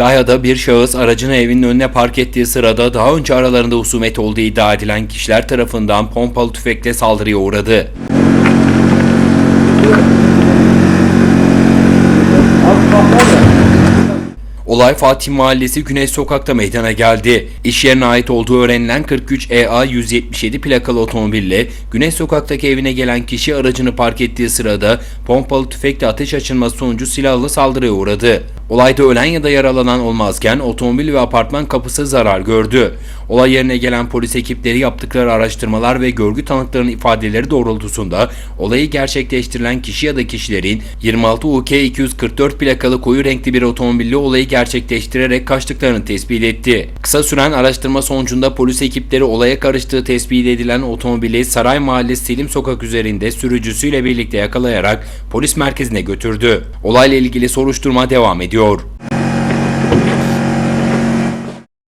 Kütahya'da bir şahıs aracını evinin önüne park ettiği sırada daha önce aralarında husumet olduğu iddia edilen kişiler tarafından pompalı tüfekle saldırıya uğradı. Olay Fatih Mahallesi Güneş Sokak'ta meydana geldi. İş yerine ait olduğu öğrenilen 43 EA 177 plakalı otomobille Güneş Sokak'taki evine gelen kişi aracını park ettiği sırada pompalı tüfekle ateş açılması sonucu silahlı saldırıya uğradı. Olayda ölen ya da yaralanan olmazken otomobil ve apartman kapısı zarar gördü. Olay yerine gelen polis ekipleri yaptıkları araştırmalar ve görgü tanıklarının ifadeleri doğrultusunda olayı gerçekleştirilen kişi ya da kişilerin 26 UK 244 plakalı koyu renkli bir otomobille olayı gerçekleştirerek kaçtıklarını tespit etti. Kısa süren araştırma sonucunda polis ekipleri olaya karıştığı tespit edilen otomobili Saray Mahallesi Selim Sokak üzerinde sürücüsüyle birlikte yakalayarak polis merkezine götürdü. Olayla ilgili soruşturma devam ediyor. mayor.